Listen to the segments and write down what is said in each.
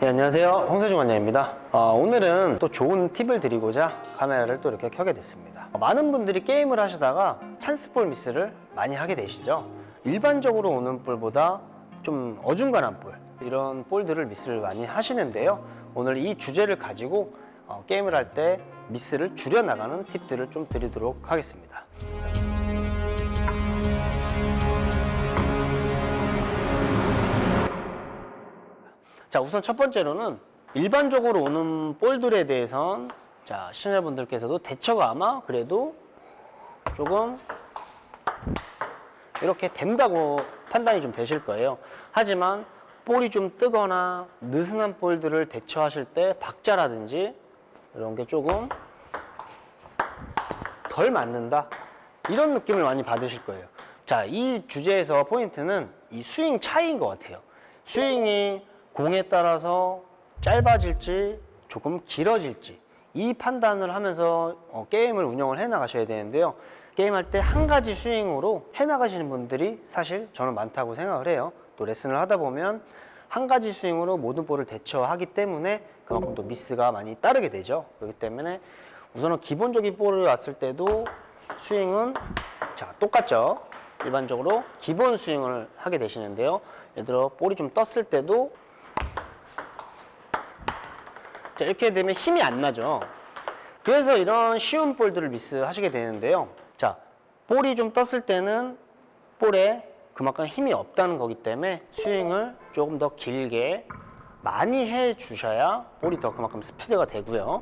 네, 안녕하세요. 홍세중 원장입니다. 어, 오늘은 또 좋은 팁을 드리고자 카메라를 또 이렇게 켜게 됐습니다. 어, 많은 분들이 게임을 하시다가 찬스볼 미스를 많이 하게 되시죠. 일반적으로 오는 볼보다 좀 어중간한 볼, 이런 볼들을 미스를 많이 하시는데요. 오늘 이 주제를 가지고 어, 게임을 할 때 미스를 줄여나가는 팁들을 좀 드리도록 하겠습니다. 자, 우선 첫 번째로는 일반적으로 오는 볼들에 대해선 자, 시청자분들께서도 대처가 아마 그래도 조금 이렇게 된다고 판단이 좀 되실 거예요. 하지만 볼이 좀 뜨거나 느슨한 볼들을 대처하실 때 박자라든지 이런 게 조금 덜 맞는다. 이런 느낌을 많이 받으실 거예요. 자, 이 주제에서 포인트는 이 스윙 차이인 것 같아요. 스윙이 공에 따라서 짧아질지 조금 길어질지 이 판단을 하면서 어, 게임을 운영을 해 나가셔야 되는데요. 게임할 때 한 가지 스윙으로 해 나가시는 분들이 사실 저는 많다고 생각을 해요. 또 레슨을 하다 보면 한 가지 스윙으로 모든 볼을 대처하기 때문에 그만큼 또 미스가 많이 따르게 되죠. 그렇기 때문에 우선은 기본적인 볼을 왔을 때도 스윙은 자 똑같죠. 일반적으로 기본 스윙을 하게 되시는데요. 예를 들어 볼이 좀 떴을 때도 자, 이렇게 되면 힘이 안 나죠. 그래서 이런 쉬운 볼들을 미스하시게 되는데요. 자, 볼이 좀 떴을 때는 볼에 그만큼 힘이 없다는 거기 때문에 스윙을 조금 더 길게 많이 해 주셔야 볼이 더 그만큼 스피드가 되고요.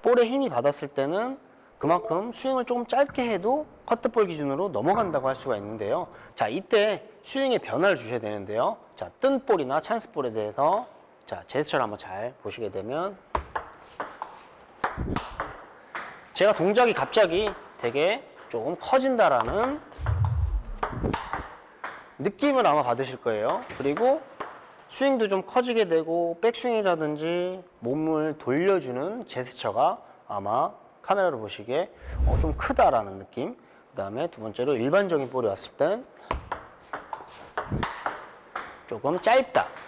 볼에 힘이 받았을 때는 그만큼 스윙을 조금 짧게 해도 커트볼 기준으로 넘어간다고 할 수가 있는데요. 자, 이때 스윙의 변화를 주셔야 되는데요. 자, 뜬 볼이나 찬스 볼에 대해서 자, 제스처를 한번 잘 보시게 되면 제가 동작이 갑자기 되게 조금 커진다라는 느낌을 아마 받으실 거예요. 그리고 스윙도 좀 커지게 되고 백스윙이라든지 몸을 돌려주는 제스처가 아마 카메라로 보시기에 어, 좀 크다라는 느낌. 그 다음에 두 번째로 일반적인 볼이 왔을 땐 조금 짧다.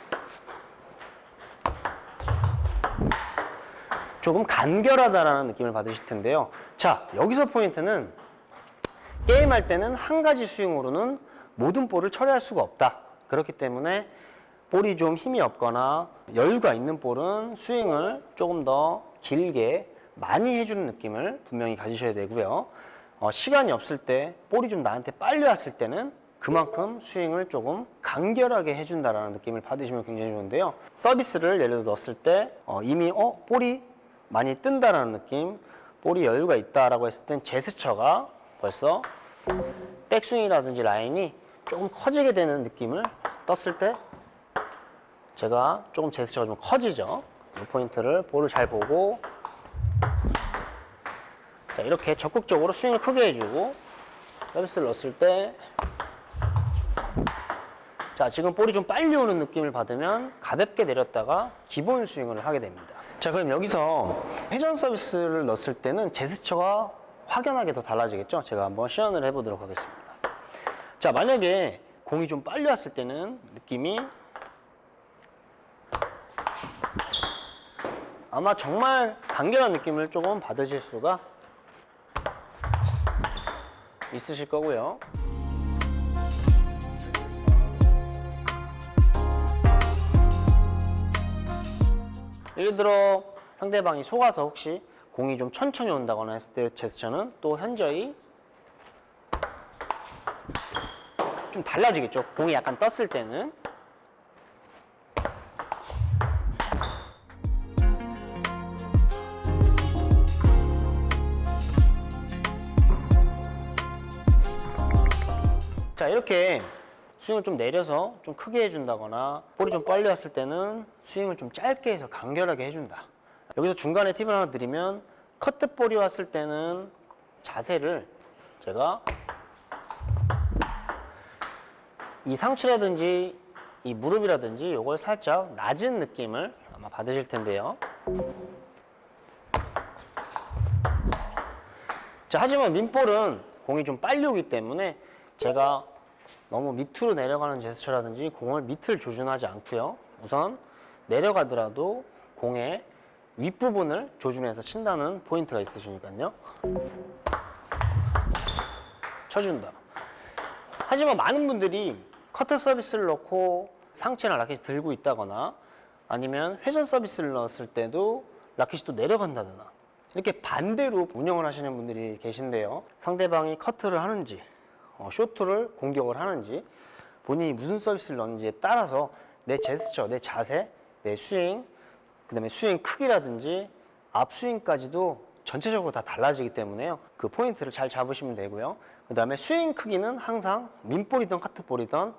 조금 간결하다라는 느낌을 받으실 텐데요. 자, 여기서 포인트는 게임할 때는 한 가지 스윙으로는 모든 볼을 처리할 수가 없다. 그렇기 때문에 볼이 좀 힘이 없거나 여유가 있는 볼은 스윙을 조금 더 길게 많이 해주는 느낌을 분명히 가지셔야 되고요. 어, 시간이 없을 때 볼이 좀 나한테 빨리 왔을 때는 그만큼 스윙을 조금 간결하게 해준다라는 느낌을 받으시면 굉장히 좋은데요. 서비스를 예를 들어 넣었을 때 어, 이미 어 볼이 많이 뜬다라는 느낌, 볼이 여유가 있다라고 했을 땐 제스처가 벌써 백스윙이라든지 라인이 조금 커지게 되는 느낌을 떴을 때 제가 조금 제스처가 좀 커지죠. 이 포인트를 볼을 잘 보고 자 이렇게 적극적으로 스윙을 크게 해주고 서비스를 넣었을 때 자, 지금 볼이 좀 빨리 오는 느낌을 받으면 가볍게 내렸다가 기본 스윙을 하게 됩니다. 자, 그럼 여기서 회전 서비스를 넣었을 때는 제스처가 확연하게 더 달라지겠죠? 제가 한번 시연을 해 보도록 하겠습니다. 자, 만약에 공이 좀 빨리 왔을 때는 느낌이 아마 정말 간결한 느낌을 조금 받으실 수가 있으실 거고요. 예를 들어 상대방이 속아서 혹시 공이 좀 천천히 온다거나 했을 때 제스처는 또 현저히 좀 달라지겠죠. 공이 약간 떴을 때는. 자, 이렇게 스윙을 좀 내려서 좀 크게 해준다거나 볼이 좀 빨리 왔을 때는 스윙을 좀 짧게 해서 간결하게 해준다. 여기서 중간에 팁을 하나 드리면 커트 볼이 왔을 때는 자세를 제가 이 상체라든지 이 무릎이라든지 이걸 살짝 낮은 느낌을 아마 받으실 텐데요. 자, 하지만 민볼은 공이 좀 빨리 오기 때문에 제가 너무 밑으로 내려가는 제스처라든지 공을 밑을 조준하지 않고요. 우선 내려가더라도 공의 윗부분을 조준해서 친다는 포인트가 있으시니까요. 쳐준다. 하지만 많은 분들이 커터 서비스를 넣고 상체나 라켓이 들고 있다거나 아니면 회전 서비스를 넣었을 때도 라켓이 또 내려간다거나 이렇게 반대로 운영을 하시는 분들이 계신데요. 상대방이 커트를 하는지 어, 쇼트를 공격을 하는지 본인이 무슨 서비스를 넣는지에 따라서 내 제스처, 내 자세, 내 스윙, 그 다음에 스윙 크기라든지 앞 스윙까지도 전체적으로 다 달라지기 때문에요. 그 포인트를 잘 잡으시면 되고요. 그 다음에 스윙 크기는 항상 민볼이든 카트볼이든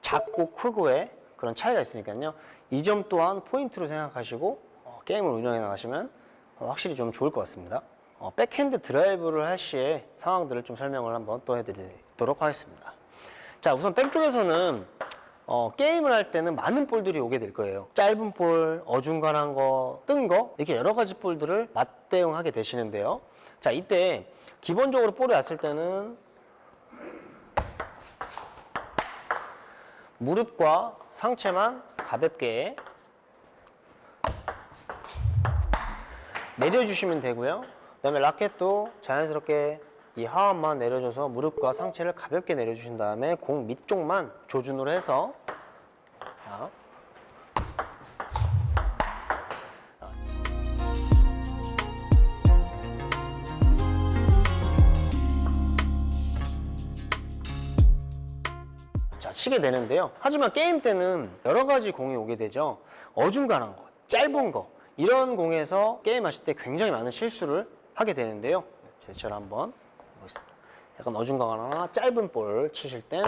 작고 크고의 그런 차이가 있으니까요. 이 점 또한 포인트로 생각하시고 어, 게임을 운영해 나가시면 어, 확실히 좀 좋을 것 같습니다. 어, 백핸드 드라이브를 할 시에 상황들을 좀 설명을 한번 또 해드리도록 하겠습니다. 자, 우선 백 쪽에서는 어, 게임을 할 때는 많은 볼들이 오게 될 거예요. 짧은 볼, 어중간한 거, 뜬 거, 이렇게 여러 가지 볼들을 맞대응하게 되시는데요. 자, 이때 기본적으로 볼이 왔을 때는 무릎과 상체만 가볍게 내려주시면 되고요. 그 다음에 라켓도 자연스럽게 이 하완만 내려줘서 무릎과 상체를 가볍게 내려주신 다음에 공 밑쪽만 조준으로 해서 자. 자, 치게 되는데요. 하지만 게임 때는 여러 가지 공이 오게 되죠. 어중간한 거, 짧은 거, 이런 공에서 게임하실 때 굉장히 많은 실수를 하게 되는데요. 제스처를 한번. 약간 어중간하거나 짧은 볼 치실 땐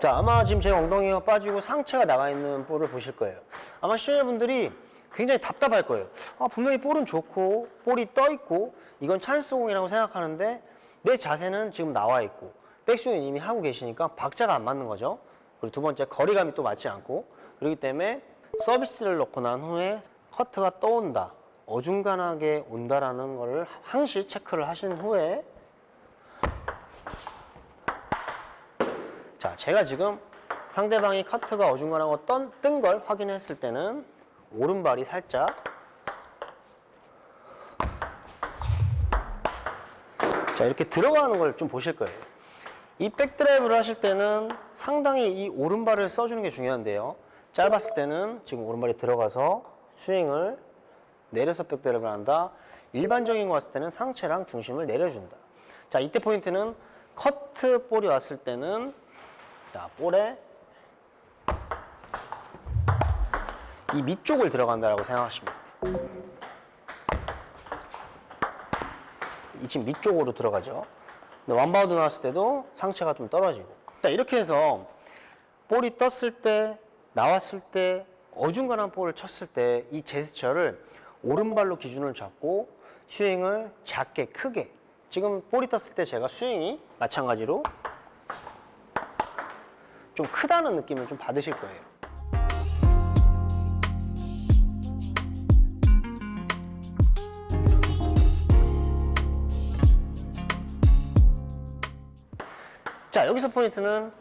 자, 아마 지금 제 엉덩이가 빠지고 상체가 나가 있는 볼을 보실 거예요. 아마 시청자분들이 굉장히 답답할 거예요. 아, 분명히 볼은 좋고, 볼이 떠 있고, 이건 찬스공이라고 생각하는데, 내 자세는 지금 나와 있고, 백스윙 이미 하고 계시니까 박자가 안 맞는 거죠. 그리고 두 번째, 거리감이 또 맞지 않고, 그렇기 때문에 서비스를 넣고 난 후에 커트가 떠온다. 어중간하게 온다라는 거를 항시 체크를 하신 후에 자, 제가 지금 상대방이 커트가 어중간하고 뜬 걸 확인했을 때는 오른발이 살짝 자, 이렇게 들어가는 걸 좀 보실 거예요. 이 백드라이브를 하실 때는 상당히 이 오른발을 써주는 게 중요한데요. 짧았을 때는 지금 오른발이 들어가서 스윙을 내려서 백드라이브를 한다. 일반적인 거 왔을 때는 상체랑 중심을 내려준다. 자, 이때 포인트는 커트 볼이 왔을 때는 자, 볼에 이 밑쪽을 들어간다라고 돼요. 이 지금 밑쪽으로 들어가죠. 근데 원바우드 나왔을 때도 상체가 좀 떨어지고. 자, 이렇게 해서 볼이 떴을 때, 나왔을 때, 어중간한 볼을 쳤을 때 이 제스처를 오른발로 기준을 잡고 스윙을 작게, 크게. 지금 볼이 떴을 때 제가 스윙이 마찬가지로 좀 크다는 느낌을 좀 받으실 거예요. 자, 여기서 포인트는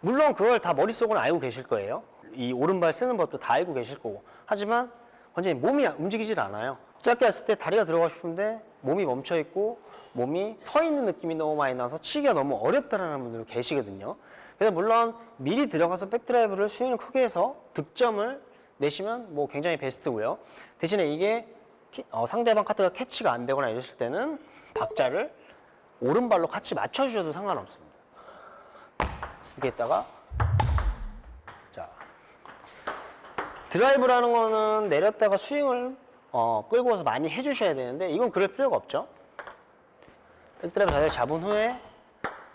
물론 그걸 다 머릿속은 알고 계실 거예요. 이 오른발 쓰는 법도 다 알고 계실 거고. 하지만 완전히 몸이 움직이질 않아요. 짧게 했을 때 다리가 들어가고 싶은데 몸이 멈춰 있고 몸이 서 있는 느낌이 너무 많이 나서 치기가 너무 어렵다라는 분들 계시거든요. 그래서 물론 미리 들어가서 백드라이브를 스윙을 크게 해서 득점을 내시면 뭐 굉장히 베스트고요. 대신에 이게 키- 어, 상대방 카트가 캐치가 안 되거나 이랬을 때는 박자를 오른발로 같이 맞춰주셔도 상관없습니다. 이렇게 했다가 자 드라이브라는 거는 내렸다가 스윙을 어, 끌고 와서 많이 해주셔야 되는데 이건 그럴 필요가 없죠. 백드라이브 자세를 잡은 후에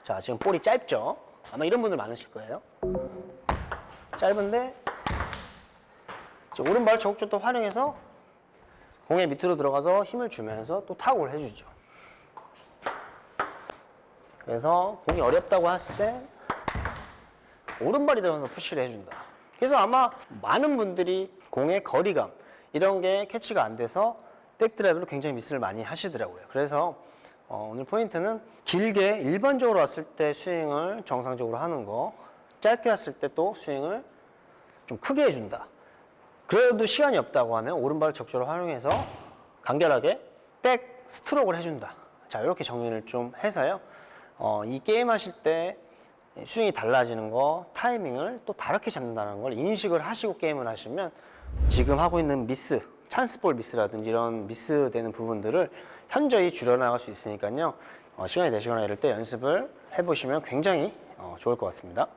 자 지금 볼이 짧죠. 아마 이런 분들 많으실 거예요. 짧은데 오른발 적극적으로 활용해서 공의 밑으로 들어가서 힘을 주면서 또 타구를 해주죠. 그래서 공이 어렵다고 했을 때 오른발이 들어가서 푸시를 해준다. 그래서 아마 많은 분들이 공의 거리감 이런 게 캐치가 안 돼서 백드라이브로 굉장히 미스를 많이 하시더라고요. 그래서 어, 오늘 포인트는 길게 일반적으로 왔을 때 스윙을 정상적으로 하는 거, 짧게 왔을 때 또 스윙을 좀 크게 해준다. 그래도 시간이 없다고 하면 오른발을 적절히 활용해서 간결하게 백 스트로크를 해준다. 자, 이렇게 정리를 좀 해서요. 어, 이 게임 하실 때 스윙이 달라지는 거, 타이밍을 또 다르게 잡는다는 걸 인식을 하시고 게임을 하시면 지금 하고 있는 미스, 찬스볼 미스라든지 이런 미스되는 부분들을 현저히 줄여나갈 수 있으니까요. 어, 시간이 되시거나 이럴 때 연습을 해보시면 굉장히 어, 좋을 것 같습니다.